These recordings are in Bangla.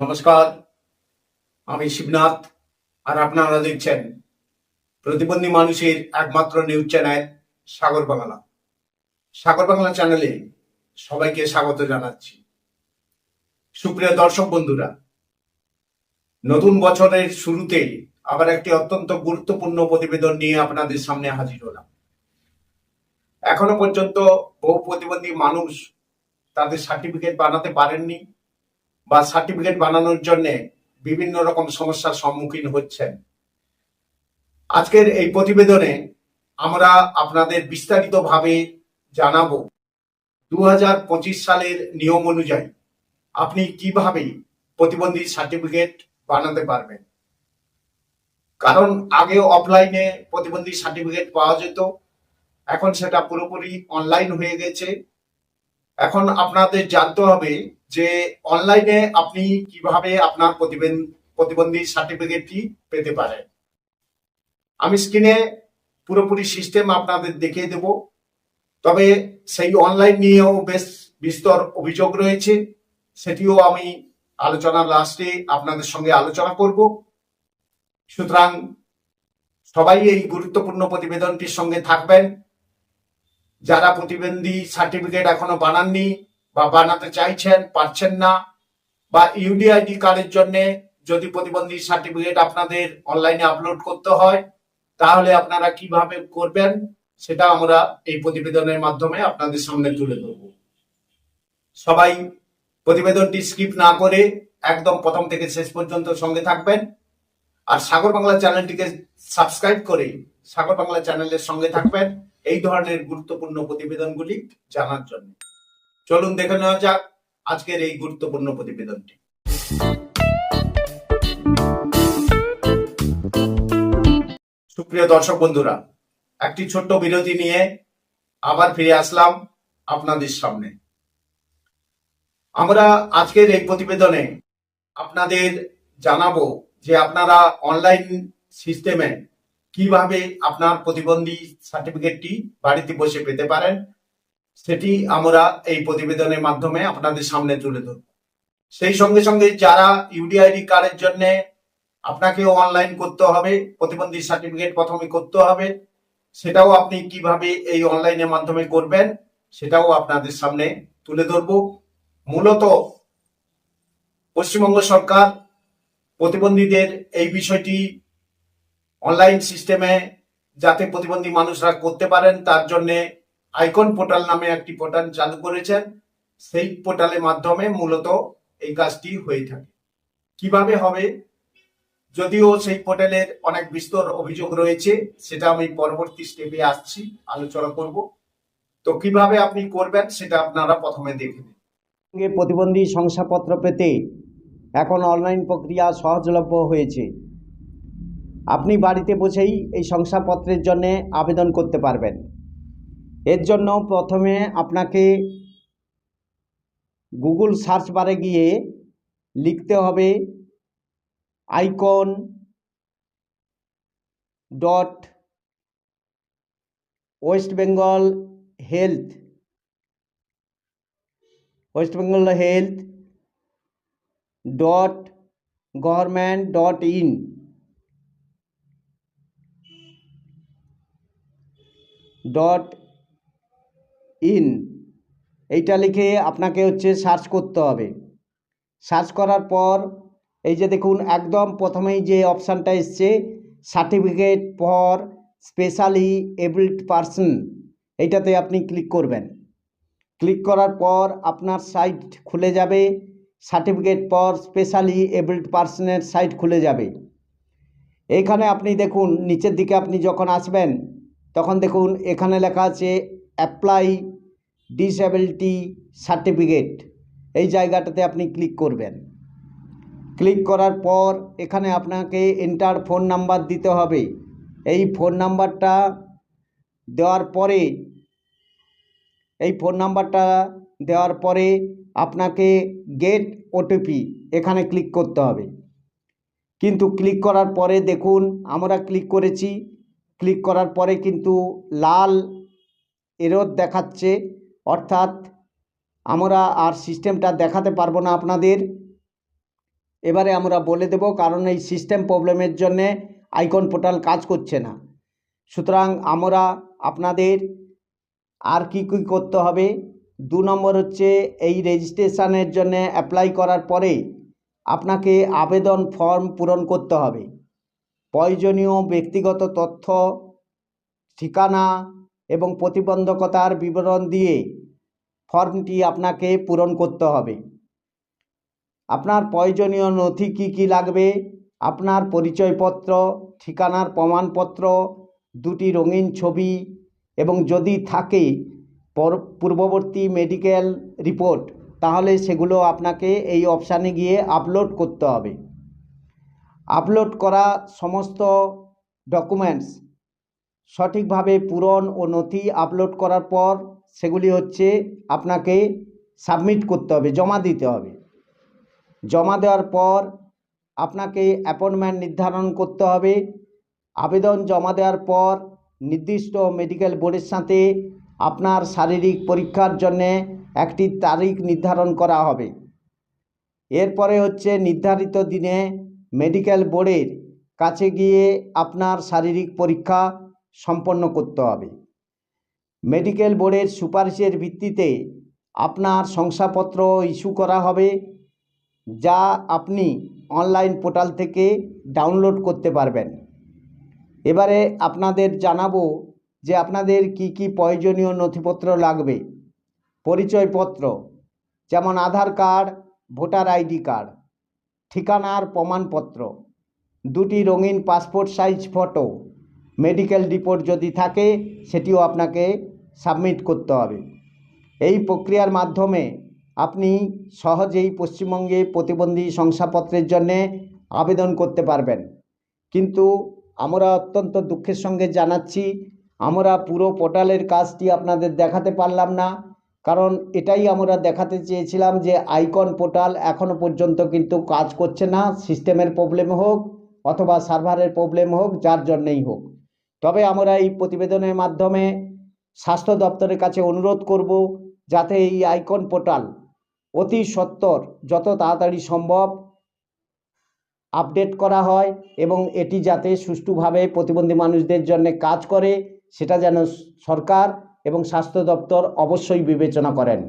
নমস্কার, আমি শিবনাথ আর আপনারা দেখছেন প্রতিবন্ধী মানুষের একমাত্র নিউজ চ্যানেল সাগর বাংলা। সাগর বাংলা চ্যানেলে সবাইকে স্বাগত জানাচ্ছি। সুপ্রিয় দর্শক বন্ধুরা, নতুন বছরের শুরুতে আবার একটি অত্যন্ত গুরুত্বপূর্ণ প্রতিবেদন নিয়ে আপনাদের সামনে হাজির হলাম। এখনও পর্যন্ত বহু প্রতিবন্ধী মানুষ তাদের সার্টিফিকেট বানাতে পারেননি। বা সার্টিফিকেট বানানোর জন্য বিভিন্ন রকম সমস্যার সম্মুখীন হচ্ছেন। আজকের এই প্রতিবেদনে আমরা আপনাদের বিস্তারিতভাবে জানাব দু হাজার পঁচিশ সালের নিয়ম অনুযায়ী আপনি কীভাবে প্রতিবন্ধী সার্টিফিকেট বানাতে পারবেন। কারণ আগে অফলাইনে প্রতিবন্ধী সার্টিফিকেট পাওয়া যেত, এখন সেটা পুরোপুরি অনলাইন হয়ে গেছে। এখন আপনাদের জানতে হবে যে অনলাইনে আপনি কীভাবে আপনার প্রতিবেন- প্রতিবন্ধী সার্টিফিকেটটি পেতে পারেন। আমি স্ক্রিনে পুরোপুরি সিস্টেম আপনাদের দেখিয়ে দেব। তবে সেই অনলাইন নিয়েও বেশ বিস্তর অভিযোগ রয়েছে। সেটিও আমি আলোচনার লাস্টে আপনাদের সঙ্গে আলোচনা করব। সুতরাং সবাই এই গুরুত্বপূর্ণ প্রতিবেদনটির সঙ্গে থাকবেন। যারা প্রতিবন্ধী সার্টিফিকেট এখনও বানাননি বা বানাতে চাইছেন, পারছেন না, বা ইউডিআইডি কার্ডের জন্য যদি প্রতিবন্ধী সার্টিফিকেট আপনাদের অনলাইনে আপলোড করতে হয়, তাহলে আপনারা কীভাবে করবেন সেটা আমরা এই প্রতিবেদনের মাধ্যমে আপনাদের সামনে তুলে ধরব। সবাই প্রতিবেদনটি স্কিপ না করে একদম প্রথম থেকে শেষ পর্যন্ত সঙ্গে থাকবেন। আর সাগর বাংলা চ্যানেলটিকে সাবস্ক্রাইব করে সাগর বাংলা চ্যানেলের সঙ্গে থাকবেন। এই ধরনের গুরুত্বপূর্ণ প্রতিবেদনগুলি জানার জন্য। চলুন দেখে নেওয়া যাক আজকের এই গুরুত্বপূর্ণ প্রতিবেদনটি। সুপ্রিয় দর্শক বন্ধুরা, একটি ছোট্ট বিরতি নিয়ে আবার ফিরে আসলাম আপনাদের সামনে। আমরা আজকের এই প্রতিবেদনে আপনাদের জানাব যে আপনারা অনলাইন সিস্টেমে কীভাবে আপনার প্রতিবন্ধী সার্টিফিকেটটি বাড়িতে বসে পেতে পারেন সেটি আমরা এই প্রতিবেদনের মাধ্যমে আপনাদের সামনে তুলে ধরব। সেই সঙ্গে সঙ্গে যারা ইউডিআইডি কার্ডের জন্য আপনাকেও অনলাইন করতে হবে, প্রতিবন্ধী সার্টিফিকেট প্রথমে করতে হবে, সেটাও আপনি কীভাবে এই অনলাইনের মাধ্যমে করবেন, সেটাও আপনাদের সামনে তুলে ধরব। মূলত পশ্চিমবঙ্গ সরকার প্রতিবন্ধীদের এই বিষয়টি অনলাইন সিস্টেমে যাতে প্রতিবন্ধী মানুষরা করতে পারেন, তার জন্য আইকন পোর্টাল নামে একটি পোর্টাল চালু করেছেন। সেই পোর্টালের মাধ্যমে মূলত এই কাজটি হয়ে থাকে। কীভাবে হবে? যদিও সেই পোর্টালের অনেক বিস্তর অভিযোগ রয়েছে, সেটা আমি পরবর্তী স্টেপে আসছি, আলোচনা করব। তো কীভাবে আপনি করবেন সেটা আপনারা প্রথমে দেখে নিন। প্রতিবন্ধী শংসাপত্র পেতে এখন অনলাইন প্রক্রিয়া সহজলভ্য হয়েছে। আপনি বাড়িতে বসেই এই শংসাপত্রের জন্যে আবেদন করতে পারবেন। এর জন্য প্রথমে আপনাকে গুগল সার্চ বারে গিয়ে লিখতে হবে icon dot West Bengal health. West Bengal health dot government dot in. Dot in এইটা লিখে আপনাকে হচ্ছে সার্চ করতে হবে। সার্চ করার পর এই যে দেখুন, একদম প্রথমেই যে অপশানটা এসছে certificate for specially abled person এইটাতে আপনি ক্লিক করবেন। ক্লিক করার পর আপনার সাইট খুলে যাবে সার্টিফিকেট ফর স্পেশালি এবলড পার্সনের সাইট খুলে যাবে। এইখানে আপনি দেখুন, নিচের দিকে আপনি যখন আসবেন, তখন দেখুন, এখানে লেখা আছে অ্যাপ্লাই ডিসএবিলিটি সার্টিফিকেট এই জায়গাটাতে আপনি ক্লিক করবেন। ক্লিক করার পর এখানে আপনাকে এন্টার ফোন নাম্বার দিতে হবে। এই ফোন নাম্বারটা দেওয়ার পরে, এই ফোন নাম্বারটা দেওয়ার পরে আপনাকে গেট ওটিপি এখানে ক্লিক করতে হবে। কিন্তু ক্লিক করার পরে দেখুন, আমরা ক্লিক করেছি। ক্লিক করার পরে কিন্তু লাল এরর দেখাচ্ছে। অর্থাৎ আমরা আর সিস্টেমটা দেখাতে পারব না আপনাদের। এবারে আমরা বলে দেব, কারণ এই সিস্টেম প্রবলেমের জন্যে আইকন পোর্টাল কাজ করছে না। সুতরাং আমরা আপনাদের আর কি কী করতে হবে, দু নম্বর হচ্ছে এই রেজিস্ট্রেশনের জন্য অ্যাপ্লাই করার পরে আপনাকে আবেদন ফর্ম পূরণ করতে হবে। প্রয়োজনীয় ব্যক্তিগত তথ্য, ঠিকানা এবং প্রতিবন্ধকতার বিবরণ দিয়ে ফর্মটি আপনাকে পূরণ করতে হবে। আপনার প্রয়োজনীয় নথি কী কী লাগবে? আপনার পরিচয়পত্র, ঠিকানার প্রমাণপত্র, দুটি রঙিন ছবি এবং যদি থাকে পর- পূর্ববর্তী মেডিকেল রিপোর্ট, তাহলে সেগুলো আপনাকে এই অপশানে গিয়ে আপলোড করতে হবে। আপলোড করা সমস্ত ডকুমেন্টস সঠিকভাবে পূরণ ও নথি আপলোড করার পর সেগুলি হচ্ছে আপনাকে সাবমিট করতে হবে, জমা দিতে হবে। জমা দেওয়ার পর আপনাকে অ্যাপয়েন্টমেন্ট নির্ধারণ করতে হবে। আবেদন জমা দেওয়ার পর নির্দিষ্ট মেডিকেল বোর্ডের সাথে আপনার শারীরিক পরীক্ষার জন্যে একটি তারিখ নির্ধারণ করা হবে। এরপরে হচ্ছে নির্ধারিত দিনে মেডিকেল বোর্ডের কাছে গিয়ে আপনার শারীরিক পরীক্ষা সম্পন্ন করতে হবে। মেডিকেল বোর্ডের সুপারিশের ভিত্তিতে আপনার শংসাপত্র ইস্যু করা হবে, যা আপনি অনলাইন পোর্টাল থেকে ডাউনলোড করতে পারবেন। এবারে আপনাদের জানাব যে আপনাদের কি কি প্রয়োজনীয় নথিপত্র লাগবে। পরিচয়পত্র, যেমন Aadhaar card, voter ID card, ঠিকানার প্রমাণপত্র, দুটি রঙিন passport size photo medical report যদি থাকে, সেটিও আপনাকে সাবমিট করতে হবে। এই প্রক্রিয়ার মাধ্যমে আপনি সহজেই পশ্চিমবঙ্গে প্রতিবন্ধী শংসাপত্রের জন্যে আবেদন করতে পারবেন। কিন্তু আমরা অত্যন্ত দুঃখের সঙ্গে জানাচ্ছি, আমরা পুরো পোর্টালের কাজটি আপনাদের দেখাতে পারলাম না, কারণ এটাই আমরা দেখাতে চেয়েছিলাম যে আইকন পোর্টাল এখনও পর্যন্ত কিন্তু কাজ করছে না, সিস্টেমের প্রবলেম হোক অথবা সার্ভারের প্রবলেম হোক, যার জন্যেই হোক। তবে আমরা এই প্রতিবেদনের মাধ্যমে স্বাস্থ্য দপ্তরের কাছে অনুরোধ করব যাতে এই আইকন পোর্টাল অতি সত্বর যত তাড়াতাড়ি সম্ভব আপডেট করা হয় এবং এটি যাতে সুষ্ঠুভাবে প্রতিবন্ধী মানুষদের জন্য কাজ করে, সেটা যেন সরকার এবং স্বাস্থ্য দপ্তর অবশ্যই বিবেচনা করেন।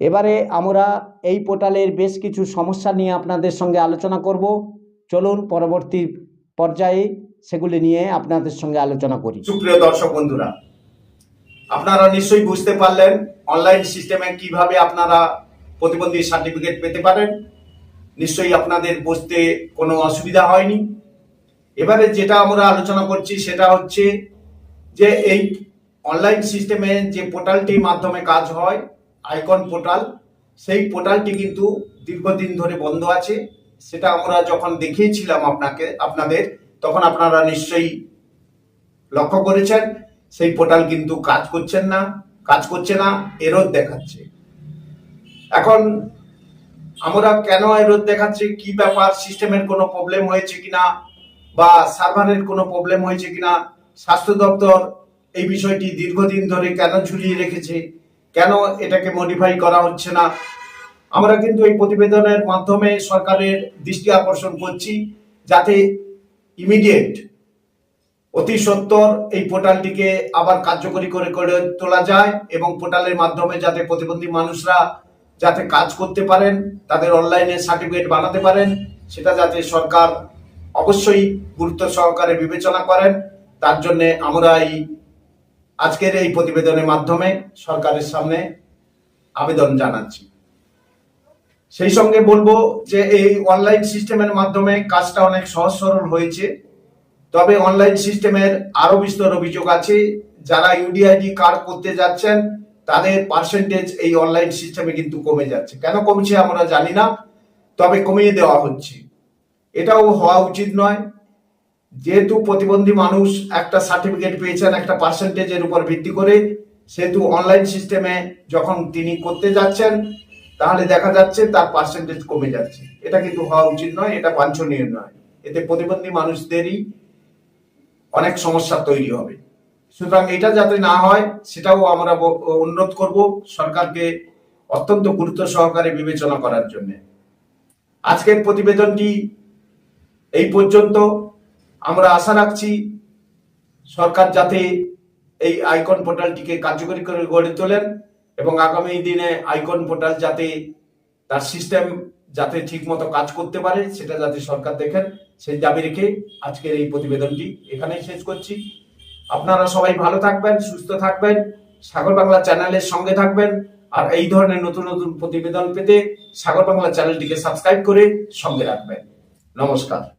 এবারে আমরা এই পোর্টালের বেশ কিছু সমস্যা নিয়ে আপনাদের সঙ্গে আলোচনা করব। চলুন পরবর্তী পর্যায়ে সেগুলি নিয়ে আপনাদের সঙ্গে আলোচনা করি। সুপ্রিয় দর্শক বন্ধুরা, আপনারা নিশ্চয়ই বুঝতে পারলেন অনলাইন সিস্টেমে কীভাবে আপনারা প্রতিবন্ধী সার্টিফিকেট পেতে পারেন। নিশ্চয়ই আপনাদের বুঝতে কোনো অসুবিধা হয়নি। এবারে যেটা আমরা আলোচনা করছি সেটা হচ্ছে যে এই অনলাইন সিস্টেমে যে পোর্টালটির মাধ্যমে কাজ হয় আইকন পোর্টাল, সেই পোর্টালটি কিন্তু দীর্ঘদিন ধরে বন্ধ আছে। সেটা আমরা যখন দেখিয়েছিলাম আপনাকে, আপনাদের তখন আপনারা নিশ্চয়ই লক্ষ্য করেছেন, সেই পোর্টাল কিন্তু কাজ করছেন না, কাজ করছে না এরর দেখাচ্ছে। এখন আমরা কেন এরর দেখাচ্ছে? কি ব্যাপার? সিস্টেমের কোনো প্রবলেম হয়েছে কিনা? বা সার্ভারের কোনো প্রবলেম হয়েছে কিনা? স্বাস্থ্য দপ্তর এই বিষয়টি দীর্ঘদিন ধরে কেন ঝুলিয়ে রেখেছে? কেন এটাকে মডিফাই করা হচ্ছে না? আমরা কিন্তু এই প্রতিবেদনের মাধ্যমে সরকারের দৃষ্টি আকর্ষণ করছি, যাতে ইমিডিয়েট, অতি সত্বর এই পোর্টালটিকে আবার কার্যকরী করে করে তোলা যায় এবং পোর্টালের মাধ্যমে যাতে প্রতিবন্ধী মানুষরা যাতে কাজ করতে পারেন, তাদের অনলাইনে সার্টিফিকেট বানাতে পারেন, সেটা যাতে সরকার অবশ্যই গুরুত্ব সহকারে বিবেচনা করেন। তার জন্য আমরা এই আজকের এই প্রতিবেদনের মাধ্যমে সরকারের সামনে আবেদন জানাচ্ছি। সেই সঙ্গে বলব যে এই অনলাইন সিস্টেমের মাধ্যমে কাজটা অনেক সহজ সরল হয়েছে। তবে অনলাইন সিস্টেমের আরও বিস্তর অভিযোগ আছে। যারা ইউডিআইডি কার্ড করতে যাচ্ছেন, তাদের পার্সেন্টেজ এই অনলাইন সিস্টেমে কিন্তু কমে যাচ্ছে। কেন কমছে আমরা জানি না, তবে কমিয়ে দেওয়া হচ্ছে। এটাও হওয়া উচিত নয়। যেহেতু প্রতিবন্ধী মানুষ একটা সার্টিফিকেট পেয়েছেন একটা পার্সেন্টেজের উপর ভিত্তি করে, সেহেতু অনলাইন সিস্টেমে যখন তিনি করতে যাচ্ছেন তাহলে দেখা যাচ্ছে তার পার্সেন্টেজ কমে যাচ্ছে। এটা কিন্তু হওয়া উচিত নয়, এটা বাঞ্ছনীয় নয়। এতে প্রতিবন্ধী মানুষদেরই অনেক সমস্যা তৈরি হবে। সুতরাং এটা যাতে না হয়, সেটাও আমরা অনুরোধ করব সরকারকে অত্যন্ত গুরুত্ব সহকারে বিবেচনা করার জন্য। আজকের প্রতিবেদনটি এই পর্যন্ত। আমরা আশা রাখছি সরকার যাতে এই আইকন পোর্টালটিকে কার্যকরী করে গড়ে তোলেন। এবং আগামী দিনে আইকন পোর্টাল যাতে তার সিস্টেম যাতে ঠিকমতো কাজ করতে পারে, সেটা যাতে সরকার দেখেন, সেই দাবি রেখে আজকের এই প্রতিবেদনটি এখানেই শেষ করছি। আপনারা সবাই ভালো থাকবেন, সুস্থ থাকবেন, সাগর বাংলা চ্যানেলের সঙ্গে থাকবেন, আর এই ধরনের নতুন নতুন প্রতিবেদন পেতে সাগর বাংলা চ্যানেলটিকে সাবস্ক্রাইব করে সঙ্গে রাখবেন। নমস্কার।